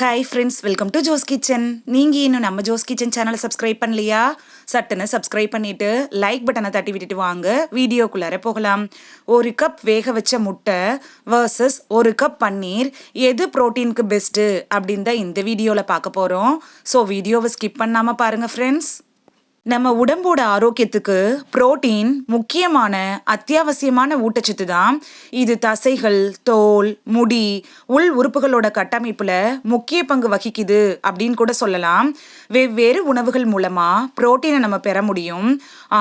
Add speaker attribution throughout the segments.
Speaker 1: Hi friends welcome to Jo's kitchen நீங்கள் இன்னும் நம்ம ஜோஸ் கிச்சன் சேனலை சப்ஸ்கிரைப் பண்ணலையா? சட்டுன்னு சப்ஸ்கிரைப் பண்ணிவிட்டு லைக் பட்டனை தட்டி விட்டுட்டு வாங்க. வீடியோக்குள்ளார போகலாம். ஒரு கப் வேக வச்ச முட்டை வர்சஸ் ஒரு கப் பன்னீர். எது ப்ரோட்டீனுக்கு பெஸ்ட்டு அப்படின்னு தான் இந்த வீடியோவில் பார்க்க போகிறோம் ஸோ வீடியோவை ஸ்கிப் பண்ணாமல் பாருங்கள் ஃப்ரெண்ட்ஸ் நம்ம உடம்போட ஆரோக்கியத்துக்கு புரோட்டீன் முக்கியமான அத்தியாவசியமான ஊட்டச்சத்து தான். இது தசைகள் தோல் முடி உள் உறுப்புகளோட கட்டமைப்புல முக்கிய பங்கு வகிக்குது அப்படின்னு கூட சொல்லலாம். வெவ்வேறு உணவுகள் மூலமா புரோட்டீனை நம்ம பெற முடியும்.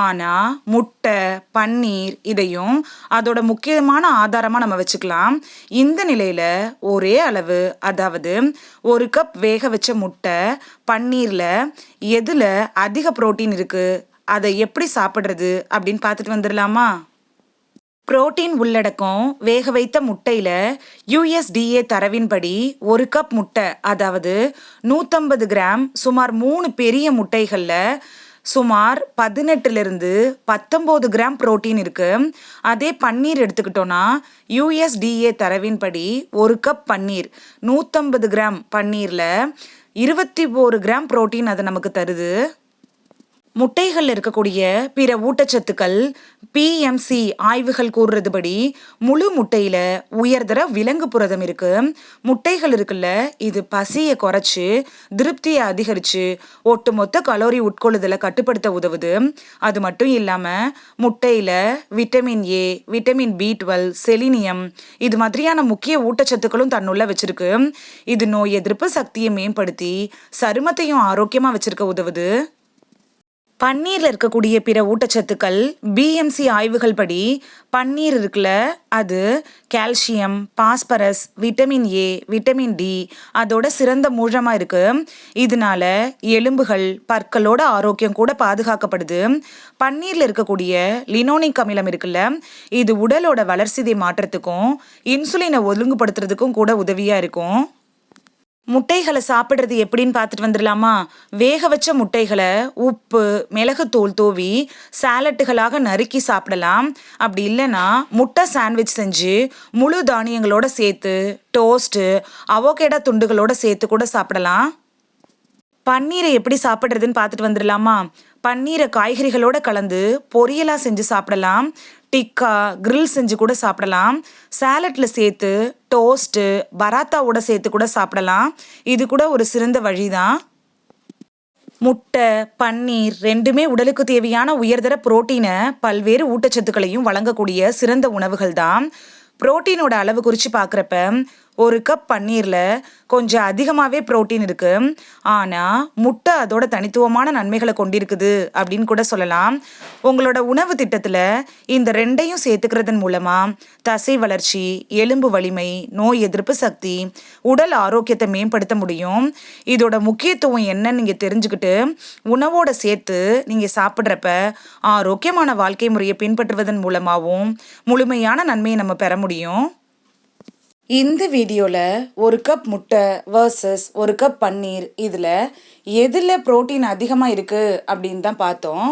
Speaker 1: ஆனா முட்டை பன்னீர் இதையும் அதோட முக்கியமான ஆதாரமா நம்ம வச்சுக்கலாம். இந்த நிலையில ஒரே அளவு அதாவது ஒரு கப் வேக வச்ச முட்டை பன்னீர்ல எதுல அதிக புரோட்டீன் இருக்கு. அதை எப்படி சாப்பிட்றது அப்படின்னு பார்த்துட்டு வந்துடலாமா? புரோட்டீன் உள்ளடக்கம் வேக வைத்த முட்டையில் யூஎஸ்டிஏ தரவின்படி ஒரு கப் முட்டை அதாவது நூற்றம்பது கிராம் சுமார் மூணு பெரிய முட்டைகளில் சுமார் பதினெட்டுலேருந்து பத்தொம்போது கிராம் புரோட்டீன் இருக்கு. அதே பன்னீர் எடுத்துக்கிட்டோன்னா யூஎஸ்டிஏ தரவின்படி ஒரு கப் பன்னீர் நூற்றம்பது கிராம் பன்னீரில் இருபத்தி ஒரு கிராம் புரோட்டீன் அது நமக்கு தருது. முட்டைகளில் இருக்கக்கூடிய பிற ஊட்டச்சத்துக்கள் பிஎம்சி ஆய்வுகள் கூறுறதுபடி முழு முட்டையில் உயர்தர விலங்கு புரதம் இருக்கு. முட்டைகள் இருக்குல்ல இது பசியை குறைச்சி திருப்தியை அதிகரித்து ஒட்டுமொத்த கலோரி உட்கொள்ளுதலை கட்டுப்படுத்த உதவுது. அது மட்டும் இல்லாமல் முட்டையில் vitamin A vitamin B twelve selenium இது மாதிரியான முக்கிய ஊட்டச்சத்துக்களும் தன்னுள்ள வச்சிருக்கு. இது நோய் எதிர்ப்பு சக்தியை மேம்படுத்தி சருமத்தையும் ஆரோக்கியமாக வச்சிருக்க உதவுது. பன்னீரில் இருக்கக்கூடிய பிற ஊட்டச்சத்துக்கள் பிஎம்சி ஆய்வுகள் படி பன்னீர் இருக்குல்ல அது calcium phosphorus vitamin A vitamin D அதோட சிறந்த மூலமாக இருக்கு. இதனால எலும்புகள் பற்களோட ஆரோக்கியம் கூட பாதுகாக்கப்படுது. பன்னீரில் இருக்கக்கூடிய லினோனிக் அமிலம் இருக்குல்ல இது உடலோட வளர்ச்சிதை மாற்றத்துக்கும் இன்சுலினை ஒழுங்குபடுத்துறதுக்கும் கூட உதவியாக இருக்கும். முட்டைகளை சாப்பிட்றது எப்படின்னு பார்த்துட்டு வந்துடலாமா? வேக வச்ச முட்டைகளை உப்பு மிளகுத்தூள் தூவி சாலட்டுகளாக நறுக்கி சாப்பிடலாம். அப்படி இல்லைன்னா முட்டை சாண்ட்விச் செஞ்சு முழு தானியங்களோட சேர்த்து டோஸ்ட்டு அவோகேடா துண்டுகளோட சேர்த்து கூட சாப்பிடலாம். பன்னீரை எப்படி சாப்பிட்றதுன்னு பார்த்துட்டு வந்துடலாமா? பன்னீரை காய்கறிகளோட கலந்து பொரியலாக செஞ்சு சாப்பிடலாம். டிக்கா கிரில் செஞ்சு கூட சாப்பிடலாம். சேலட்டில் சேர்த்து டோஸ்ட்டு பராத்தாவோட சேர்த்து கூட சாப்பிடலாம். இது கூட ஒரு சிறந்த வழி தான் முட்டை பன்னீர் ரெண்டுமே உடலுக்கு தேவையான உயர்தர புரோட்டீனை பல்வேறு ஊட்டச்சத்துக்களையும் வழங்கக்கூடிய சிறந்த உணவுகள் தான் புரோட்டீனோட அளவு குறித்து பார்க்குறப்ப ஒரு கப் பன்னீரில் கொஞ்சம் அதிகமாகவே ப்ரோட்டீன் இருக்குது ஆனால் முட்டை அதோட தனித்துவமான நன்மைகளை கொண்டிருக்குது அப்படின்னு கூட சொல்லலாம். உங்களோட உணவு திட்டத்தில் இந்த ரெண்டையும் சேர்த்துக்கிறதன் மூலமாக தசை வளர்ச்சி எலும்பு வலிமை நோய் எதிர்ப்பு சக்தி உடல் ஆரோக்கியத்தை மேம்படுத்த முடியும். இதோட முக்கியத்துவம் என்னன்னு நீங்கள் தெரிஞ்சுக்கிட்டு உணவோட சேர்த்து நீங்கள் சாப்பிட்றப்ப ஆரோக்கியமான வாழ்க்கை முறையை பின்பற்றுவதன் மூலமாகவும் முழுமையான நன்மையை நம்ம பெற முடியும். இந்த வீடியோவில் ஒரு கப் முட்டை வர்சஸ் ஒரு கப் பன்னீர் இதில் எதில் ப்ரோட்டீன் அதிகமாக இருக்குது அப்படின்னு தான் பார்த்தோம்.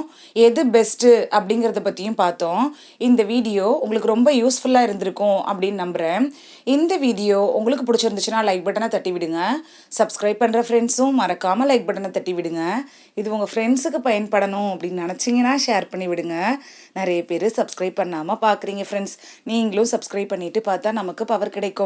Speaker 1: எது பெஸ்ட்டு அப்படிங்கிறத பற்றியும் பார்த்தோம். இந்த வீடியோ உங்களுக்கு ரொம்ப யூஸ்ஃபுல்லாக இருந்திருக்கும் அப்படின்னு நம்புகிறேன் இந்த வீடியோ உங்களுக்கு பிடிச்சிருந்துச்சுன்னா லைக் பட்டனை தட்டி விடுங்க. சப்ஸ்கிரைப் பண்ணுற ஃப்ரெண்ட்ஸும் மறக்காமல் லைக் பட்டனை தட்டி விடுங்க. இது உங்கள் ஃப்ரெண்ட்ஸுக்கு பயன்படணும் அப்படின்னு நினச்சிங்கன்னா ஷேர் பண்ணி விடுங்க. நிறைய பேர் சப்ஸ்கிரைப் பண்ணாமல் பார்க்குறீங்க ஃப்ரெண்ட்ஸ் நீங்களும் சப்ஸ்கிரைப் பண்ணிவிட்டு பார்த்தா நமக்கு பவர் கிடைக்கும்.